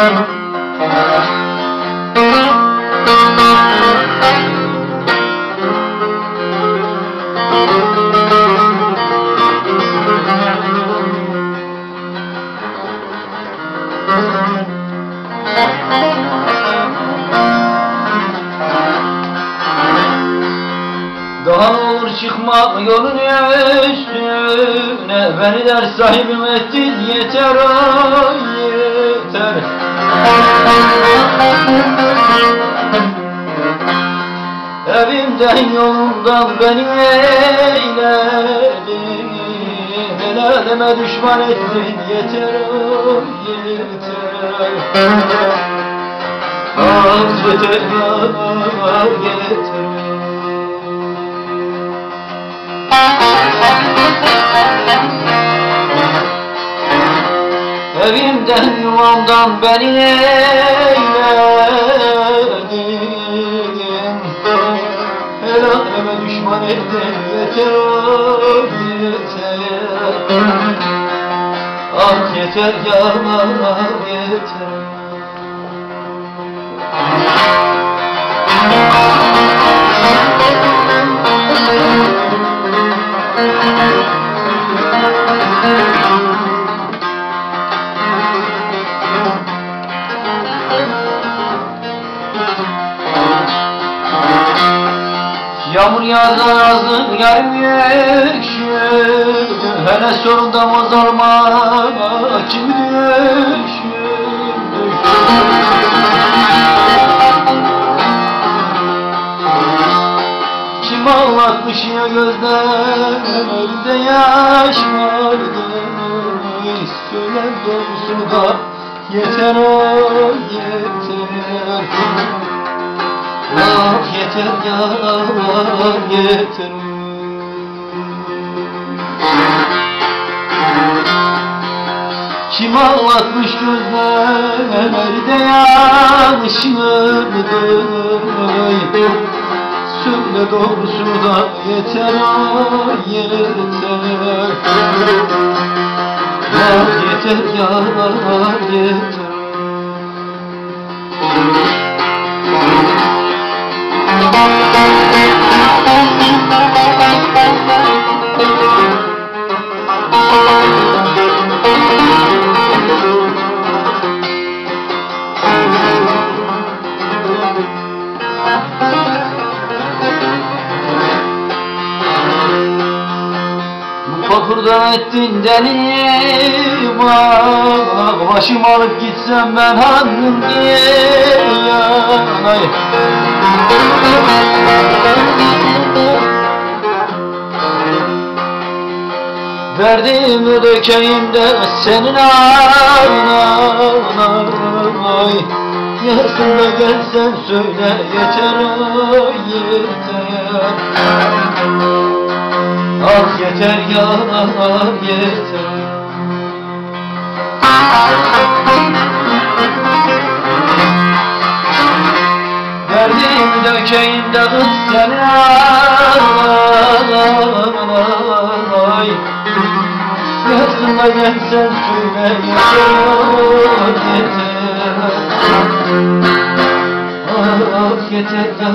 Thank you. Çıkmak yolun üstüne Beni der sahibim ettin yeter ay yeter. Evimden yolumdan beni eyledin. El aleme düşman ettin yeter ay yeter. Ah yeter ya yeter Evimden yuvamdan beni eyledin El aleme düşman ettin yeter yeter. Ah yeter ya yeter Yağmur yazdım yarım yeşil. Hele sonunda mazalma kim düşür Kim ağlatmış ya gözlerde yaş vardı Söyle doğrusu da yeter o yeter Ah yeter ya yeter. Kim ağlatmış gözlerde yanışırdı Söyle doğrusu da yeter ah yeter. Ah yeter ya yeter Fakurda ettin deli bak Başım alıp gitsem ben hangi yanay Derdimi dökeyim de senin ağına Yazın da gelsen söyle yeter o yeter. Ah yeter ya yeter. Derdimi dökeyim de kız seni ay Yazıma gelsen söyle yeter yeter